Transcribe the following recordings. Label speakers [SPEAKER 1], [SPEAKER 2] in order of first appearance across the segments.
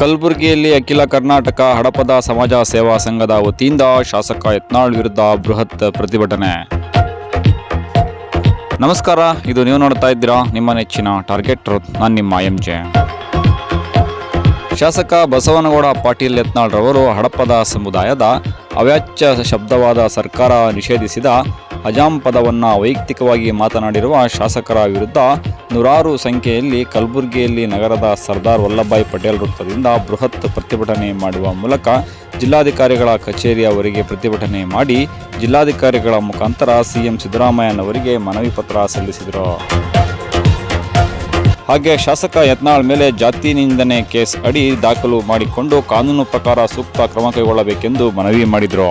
[SPEAKER 1] ಕಲಬುರಗಿಯಲ್ಲಿ ಅಖಿಲ ಕರ್ನಾಟಕ ಹಡಪದ ಸಮಾಜ ಸೇವಾ ಸಂಘದ ವತಿಯಿಂದ ಶಾಸಕ ಯತ್ನಾಳ್ ವಿರುದ್ಧ ಬೃಹತ್ ಪ್ರತಿಭಟನೆ. ನಮಸ್ಕಾರ, ಇದು ನೀವು ನೋಡ್ತಾ ಇದ್ದೀರಾ ನಿಮ್ಮ ನೆಚ್ಚಿನ ಟಾರ್ಗೆಟ್ ನಾನು ನಿಮ್ಮ ಎಂ ಜೆ ಶಾಸಕ ಬಸವನಗೌಡ ಪಾಟೀಲ್ ಯತ್ನಾಳ್ ರವರು ಹಡಪದ ಸಮುದಾಯದ ಅವ್ಯಾಚ್ಯ ಶಬ್ದವಾದ ಸರ್ಕಾರ ನಿಷೇಧಿಸಿದ ಅಜಾಂ ಪದವನ್ನು ವೈಯಕ್ತಿಕವಾಗಿ ಮಾತನಾಡಿರುವ ಶಾಸಕರ ವಿರುದ್ಧ ನೂರಾರು ಸಂಖ್ಯೆಯಲ್ಲಿ ಕಲಬುರಗಿಯಲ್ಲಿ ನಗರದ ಸರ್ದಾರ್ ವಲ್ಲಭಾಯ್ ಪಟೇಲ್ ವೃತ್ತದಿಂದ ಬೃಹತ್ ಪ್ರತಿಭಟನೆ ಮಾಡುವ ಮೂಲಕ ಜಿಲ್ಲಾಧಿಕಾರಿಗಳ ಕಚೇರಿಯವರಿಗೆ ಪ್ರತಿಭಟನೆ ಮಾಡಿ ಜಿಲ್ಲಾಧಿಕಾರಿಗಳ ಮುಖಾಂತರ ಸಿಎಂ ಸಿದ್ದರಾಮಯ್ಯನವರಿಗೆ ಮನವಿ ಪತ್ರ ಸಲ್ಲಿಸಿದರು. ಹಾಗೆ ಶಾಸಕ ಯತ್ನಾಳ್ ಮೇಲೆ ಜಾತಿ ನಿಂದನೆ ಕೇಸ್ ಅಡಿ ದಾಖಲು ಮಾಡಿಕೊಂಡು ಕಾನೂನು ಪ್ರಕಾರ ಸೂಕ್ತ ಕ್ರಮ ಕೈಗೊಳ್ಳಬೇಕೆಂದು ಮನವಿ ಮಾಡಿದರು.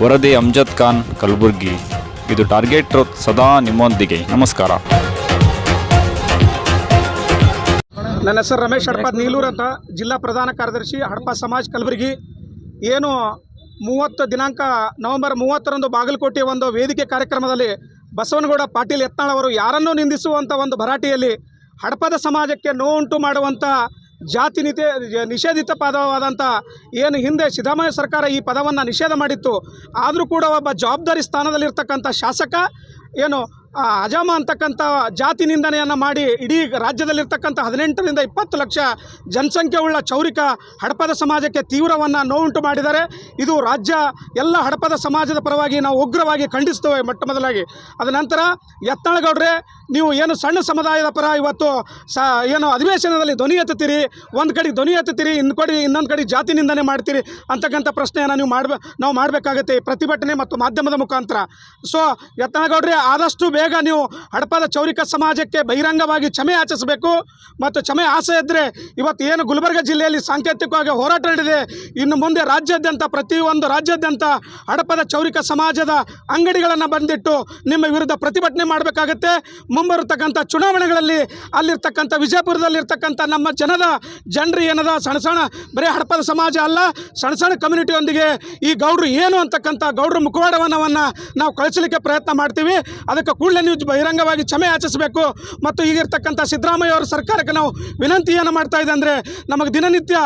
[SPEAKER 1] ವರದಿ ಅಮ್ಜದ್ ಖಾನ್ ಕಲಬುರ್ಗಿ. ಇದು ಟಾರ್ಗೆಟ್ ಟ್ರೂತ್ ಸದಾ ನಿಮ್ಮೊಂದಿಗೆ. ನಮಸ್ಕಾರ.
[SPEAKER 2] ನನ್ನ ಹೆಸರು ರಮೇಶ್ ಹಡಪದ್ ನೀಲೂರು ಅಂತ. ಜಿಲ್ಲಾ ಪ್ರಧಾನ ಕಾರ್ಯದರ್ಶಿ ಹಡಪ ಸಮಾಜ್ ಕಲಬುರಗಿ. ಏನು ಮೂವತ್ತು ದಿನಾಂಕ ನವೆಂಬರ್ ಮೂವತ್ತರಂದು ಬಾಗಲಕೋಟೆಯ ಒಂದು ವೇದಿಕೆ ಕಾರ್ಯಕ್ರಮದಲ್ಲಿ ಬಸವನಗೌಡ ಪಾಟೀಲ್ ಯತ್ನಾಳ್ ಅವರು ಯಾರನ್ನೂ ನಿಂದಿಸುವಂಥ ಒಂದು ಭರಾಟೆಯಲ್ಲಿ ಹಡಪದ ಸಮಾಜಕ್ಕೆ ನೋವುಂಟು ಮಾಡುವಂಥ ಜಾತಿ ನಿತೆ, ನಿಷೇಧಿತ ಪದವಾದಂಥ ಏನು ಹಿಂದೆ ಸಿದ್ದರಾಮಯ್ಯ ಸರ್ಕಾರ ಈ ಪದವನ್ನು ನಿಷೇಧ ಮಾಡಿತ್ತು, ಆದರೂ ಕೂಡ ಒಬ್ಬ ಜವಾಬ್ದಾರಿ ಸ್ಥಾನದಲ್ಲಿರ್ತಕ್ಕಂಥ ಶಾಸಕ, ಏನು ಅಜಾಮ ಅಂತಕ್ಕಂಥ ಜಾತಿ ನಿಂದನೆಯನ್ನು ಮಾಡಿ ಇಡೀ ರಾಜ್ಯದಲ್ಲಿರ್ತಕ್ಕಂಥ ಹದಿನೆಂಟರಿಂದ ಇಪ್ಪತ್ತು ಲಕ್ಷ ಜನಸಂಖ್ಯೆ ಉಳ್ಳ ಚೌರಿಕ ಹಡಪದ ಸಮಾಜಕ್ಕೆ ತೀವ್ರವನ್ನು ನೋವುಂಟು ಮಾಡಿದ್ದಾರೆ. ಇದು ರಾಜ್ಯ ಎಲ್ಲ ಹಡಪದ ಸಮಾಜದ ಪರವಾಗಿ ನಾವು ಉಗ್ರವಾಗಿ ಖಂಡಿಸ್ತೇವೆ ಮೊಟ್ಟ ಮೊದಲಾಗಿ. ಅದ ನಂತರ ಯತ್ನಾಳಗೌಡ್ರೆ, ನೀವು ಏನು ಸಣ್ಣ ಸಮುದಾಯದ ಪರ ಇವತ್ತು ಸ, ಏನು ಅಧಿವೇಶನದಲ್ಲಿ ಧ್ವನಿ ಎತ್ತುತ್ತೀರಿ, ಒಂದು ಕಡೆ ಧ್ವನಿ ಎತ್ತುತ್ತೀರಿ ಇನ್ನು ಕಡೆ, ಇನ್ನೊಂದು ಕಡೆ ಜಾತಿ ನಿಂದನೆ ಮಾಡ್ತೀರಿ ಅಂತಕ್ಕಂಥ ಪ್ರಶ್ನೆಯನ್ನು ನೀವು ಮಾಡ್ಬೇ, ನಾವು ಮಾಡಬೇಕಾಗತ್ತೆ ಪ್ರತಿಭಟನೆ ಮತ್ತು ಮಾಧ್ಯಮದ ಮುಖಾಂತರ. ಸೊ ಎತ್ತಾಳಗೌಡ್ರೆ ಆದಷ್ಟು ಬೇಗ ನೀವು ಹಡಪದ ಚೌರಿಕ ಸಮಾಜಕ್ಕೆ ಬಹಿರಂಗವಾಗಿ ಕ್ಷಮೆ ಆಚರಿಸಬೇಕು ಮತ್ತು ಕ್ಷಮೆ ಆಸೆ ಇದ್ದರೆ ಇವತ್ತು ಏನು ಗುಲ್ಬರ್ಗ ಜಿಲ್ಲೆಯಲ್ಲಿ ಸಾಂಕೇತಿಕವಾಗಿ ಹೋರಾಟ ನಡೆದಿದೆ, ಇನ್ನು ಮುಂದೆ ರಾಜ್ಯಾದ್ಯಂತ ಪ್ರತಿಯೊಂದು ರಾಜ್ಯಾದ್ಯಂತ ಹಡಪದ ಚೌರಿಕ ಸಮಾಜದ ಅಂಗಡಿಗಳನ್ನು ಬಂದಿಟ್ಟು ನಿಮ್ಮ ವಿರುದ್ಧ ಪ್ರತಿಭಟನೆ ಮಾಡಬೇಕಾಗತ್ತೆ. ಮುಂಬರತಕ್ಕಂಥ ಚುನಾವಣೆಗಳಲ್ಲಿ ಅಲ್ಲಿರ್ತಕ್ಕಂಥ ವಿಜಯಪುರದಲ್ಲಿರ್ತಕ್ಕಂಥ ನಮ್ಮ ಜನದ ಜನರು ಏನದ? ಸಣ್ಣ ಸಣ್ಣ ಬರೀ ಹಡಪದ ಸಮಾಜ ಅಲ್ಲ ಸಣ್ಣ ಸಣ್ಣ ಕಮ್ಯುನಿಟಿಯೊಂದಿಗೆ ಈ ಗೌಡ್ರು ಏನು ಅಂತಕ್ಕಂಥ ಗೌಡ್ರ ಮುಖವಾಡವನ್ನು ನಾವು ಕಳಿಸಲಿಕ್ಕೆ ಪ್ರಯತ್ನ ಮಾಡ್ತೀವಿ. ಅದಕ್ಕೆ ಕೂಡಲೇ ನೀವು ಬಹಿರಂಗವಾಗಿ ಕ್ಷಮೆ ಆಚಿಸಬೇಕು ಮತ್ತು ಈಗಿರ್ತಕ್ಕಂಥ ಸಿದ್ದರಾಮಯ್ಯ ಅವರ ಸರ್ಕಾರಕ್ಕೆ ನಾವು ವಿನಂತಿಯನ್ನು ಮಾಡ್ತಾ ಇದೆ ಅಂದರೆ ನಮಗೆ ದಿನನಿತ್ಯ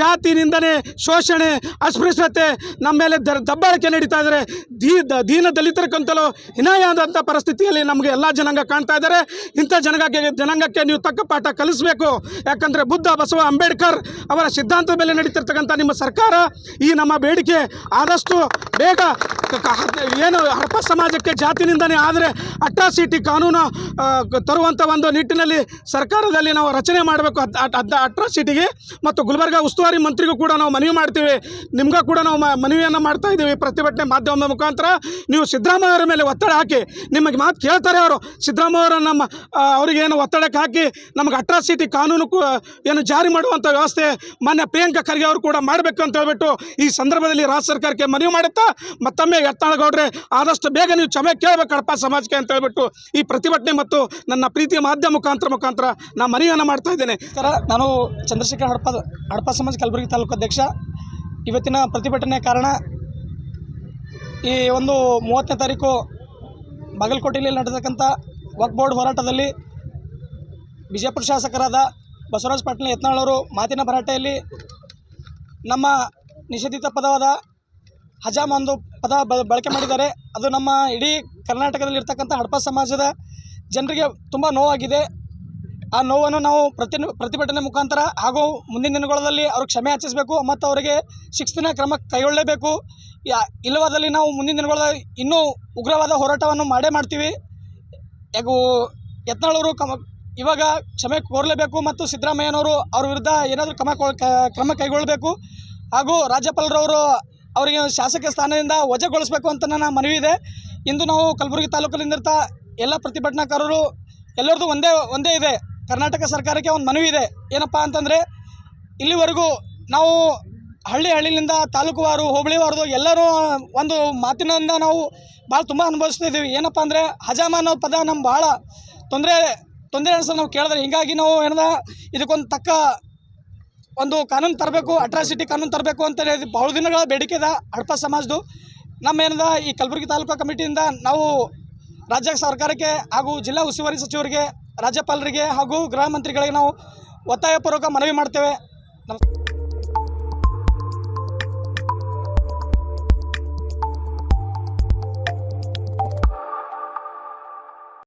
[SPEAKER 2] ಜಾತಿ ನಿಂದನೆ ಶೋಷಣೆ, ಅಸ್ಪೃಶ್ಯತೆ, ನಮ್ಮ ಮೇಲೆ ದಬ್ಬಾಳಿಕೆ ನಡೀತಾ ಇದ್ದಾರೆ. ದೀ ದೀನ ದಲಿತರಕ್ಕಂತಲೂ ಹಿನಾಯಾದಂಥ ಪರಿಸ್ಥಿತಿಯಲ್ಲಿ ನಮಗೆ ಎಲ್ಲ ಜನಾಂಗ ಕಾಣ್ತಾ ಇದ್ದಾರೆ. ಇಂಥ ಜನಾಂಗಕ್ಕೆ ಜನಾಂಗಕ್ಕೆ ನೀವು ತಕ್ಕ ಪಾಠ ಕಲಿಸಬೇಕು. ಯಾಕಂದರೆ ಬುದ್ಧ ಬಸವ ಅಂಬೇಡ್ಕರ್ ಅವರ ಸಿದ್ಧಾಂತದ ಮೇಲೆ ನಡೀತಿರ್ತಕ್ಕಂಥ ನಿಮ್ಮ ಸರ್ಕಾರ ಈ ನಮ್ಮ ಬೇಡಿಕೆ ಆದಷ್ಟು ಬೇಗ ಏನು ಹಡಪ ಸಮಾಜಕ್ಕೆ ಜಾತಿ ನಿಂದನೆ ಆದರೆ ಅಟ್ರಾಸಿಟಿ ಕಾನೂನು ತರುವಂಥ ಒಂದು ನಿಟ್ಟಿನಲ್ಲಿ ಸರ್ಕಾರದಲ್ಲಿ ನಾವು ರಚನೆ ಮಾಡಬೇಕು. ಅಟ್ರಾಸಿಟಿಗೆ ಮತ್ತು ಗುಲ್ಬರ್ಗ ಉಸ್ತುವಾರಿ ಮಂತ್ರಿಗೂ ಕೂಡ ನಾವು ಮನವಿ ಮಾಡ್ತೀವಿ. ನಿಮ್ಗೂ ಕೂಡ ನಾವು ಮನವಿಯನ್ನು ಮಾಡ್ತಾ ಇದ್ದೀವಿ ಪ್ರತಿಭಟನೆ ಮಾಧ್ಯಮದ ಮುಖಾಂತರ. ನೀವು ಸಿದ್ದರಾಮಯ್ಯ ಅವರ ಮೇಲೆ ಒತ್ತಡ ಹಾಕಿ, ನಿಮಗೆ ಮಾತು ಕೇಳ್ತಾರೆ ಅವರು. ಸಿದ್ದರಾಮಯ್ಯ ಅವರ ನಮ್ಮ ಅವರಿಗೇನು ಒತ್ತಡಕ್ಕೆ ಹಾಕಿ, ನಮಗೆ ಅಟ್ರಾಸಿಟಿ ಕಾನೂನು ಏನು ಜಾರಿ ಮಾಡುವಂಥ ವ್ಯವಸ್ಥೆ ಮಾನ್ಯ ಪ್ರಿಯಾಂಕಾ ಖರ್ಗೆ ಅವರು ಕೂಡ ಮಾಡಬೇಕು ಅಂತ ಹೇಳ್ಬಿಟ್ಟು ಈ ಸಂದರ್ಭದಲ್ಲಿ ರಾಜ್ಯ ಸರ್ಕಾರಕ್ಕೆ ಮನವಿ ಮಾಡುತ್ತಾ ಮತ್ತೊಮ್ಮೆ ಯತ್ನಾಳಗೌಡ್ರೆ ಆದಷ್ಟು ಬೇಗ ನೀವು ಕ್ಷಮೆ ಕೇಳಬೇಕು ಸಮಾಜಕ್ಕೆ ಅಂತ ಹೇಳ್ಬಿಟ್ಟು ಈ ಪ್ರತಿಭಟನೆ ಮತ್ತು ನನ್ನ ಪ್ರೀತಿಯ ಮಾಧ್ಯಮ ಮುಖಾಂತರ ಮುಖಾಂತರ ನಾನು ಮನವಿಯನ್ನು ಮಾಡ್ತಾ ಇದ್ದೇನೆ.
[SPEAKER 3] ನಮಸ್ಕಾರ ನಾನು ಚಂದ್ರಶೇಖರ್ ಹಡಪ ಹಡಪ ಸಮಾಜ ಕಲಬುರಗಿ ತಾಲೂಕು ಅಧ್ಯಕ್ಷ. ಇವತ್ತಿನ ಪ್ರತಿಭಟನೆ ಕಾರಣ ಈ ಒಂದು ಮೂವತ್ತನೇ ತಾರೀಕು ಬಾಗಲಕೋಟೆಯಲ್ಲಿ ನಡೆತಕ್ಕಂಥ ವಕ್ ಬೋರ್ಡ್ ಹೋರಾಟದಲ್ಲಿ ವಿಜಯಪುರ ಶಾಸಕರಾದ ಬಸವರಾಜ ಪಾಟೀಲ್ ಯತ್ನಾಳ್ ಅವರು ಮಾತಿನ ಭರಾಟೆಯಲ್ಲಿ ನಮ್ಮ ನಿಷೇಧಿತ ಪದವಾದ ಹಜಾಮ್ ಒಂದು ಪದ ಬಳಕೆ ಮಾಡಿದ್ದಾರೆ. ಅದು ನಮ್ಮ ಇಡೀ ಕರ್ನಾಟಕದಲ್ಲಿರ್ತಕ್ಕಂಥ ಹಡಪ ಸಮಾಜದ ಜನರಿಗೆ ತುಂಬ ನೋವಾಗಿದೆ. ಆ ನೋವನ್ನು ನಾವು ಪ್ರತಿ ಪ್ರತಿಭಟನೆ ಮುಖಾಂತರ ಹಾಗೂ ಮುಂದಿನ ದಿನಗಳಲ್ಲಿ ಅವ್ರಿಗೆ ಕ್ಷಮೆ ಆಚಿಸಬೇಕು ಮತ್ತು ಅವರಿಗೆ ಶಿಕ್ಷಣ ಕ್ರಮ ಕೈಗೊಳ್ಳಲೇಬೇಕು. ಇಲ್ಲವಾದಲ್ಲಿ ನಾವು ಮುಂದಿನ ದಿನಗಳಲ್ಲಿ ಇನ್ನೂ ಉಗ್ರವಾದ ಹೋರಾಟವನ್ನು ಮಾಡೇ ಮಾಡ್ತೀವಿ. ಹಾಗೂ ಯತ್ನಾಳವರು ಕಮ ಇವಾಗ ಕ್ಷಮೆ ಕೋರಲೇಬೇಕು ಮತ್ತು ಸಿದ್ದರಾಮಯ್ಯನವರು ಅವ್ರ ವಿರುದ್ಧ ಏನಾದರೂ ಕ್ರಮ ಕ್ರಮ ಕೈಗೊಳ್ಳಬೇಕು. ಹಾಗೂ ರಾಜ್ಯಪಾಲರವರು ಅವರಿಗೆ ಶಾಸಕ ಸ್ಥಾನದಿಂದ ವಜಾಗೊಳಿಸಬೇಕು ಅಂತ ನನ್ನ ಮನವಿ ಇದೆ. ಇಂದು ನಾವು ಕಲಬುರಗಿ ತಾಲೂಕಲ್ಲಿಂದಿರ್ತ ಎಲ್ಲ ಪ್ರತಿಭಟನಾಕಾರರು ಎಲ್ಲರದು ಒಂದೇ ಒಂದೇ ಇದೆ. ಕರ್ನಾಟಕ ಸರ್ಕಾರಕ್ಕೆ ಒಂದು ಮನವಿ ಇದೆ. ಏನಪ್ಪ ಅಂತಂದರೆ, ಇಲ್ಲಿವರೆಗೂ ನಾವು ಹಳ್ಳಿ ಹಳ್ಳಿಲಿಂದ ತಾಲೂಕುವಾರು ಹೋಬಳಿವಾರದು ಎಲ್ಲರೂ ಒಂದು ಮಾತಿನಿಂದ ನಾವು ಭಾಳ ತುಂಬ ಅನುಭವಿಸ್ತಿದ್ದೀವಿ ಏನಪ್ಪ ಅಂದರೆ ಹಜಾಮ ಅನ್ನೋ ಪದ ನಮ್ಮ ಭಾಳ ತೊಂದರೆ ತೊಂದರೆ ಅನ್ಸೋದು ನಾವು ಕೇಳಿದ್ರೆ. ಹಿಂಗಾಗಿ ನಾವು ಏನದ, ಇದಕ್ಕೊಂದು ತಕ್ಕ ಒಂದು ಕಾನೂನು ತರಬೇಕು ಅಟ್ರಾಸಿಟಿ ಕಾನೂನು ತರಬೇಕು ಅಂತ ಹೇಳಿ ಬಹಳ ದಿನಗಳ ಬೇಡಿಕೆ ಇದೆ ಹಡಪ ನಮ್ಮ ಏನದ, ಈ ಕಲಬುರಗಿ ತಾಲೂಕು ಕಮಿಟಿಯಿಂದ ನಾವು ರಾಜ್ಯ ಸರ್ಕಾರಕ್ಕೆ ಹಾಗೂ ಜಿಲ್ಲಾ ಉಸ್ತುವಾರಿ ಸಚಿವರಿಗೆ, ರಾಜ್ಯಪಾಲರಿಗೆ ಹಾಗೂ ಗೃಹ ಮಂತ್ರಿಗಳಿಗೆ ನಾವು ಒತ್ತಾಯಪೂರ್ವಕ ಮನವಿ ಮಾಡ್ತೇವೆ. ನಮಸ್ಕಾರ.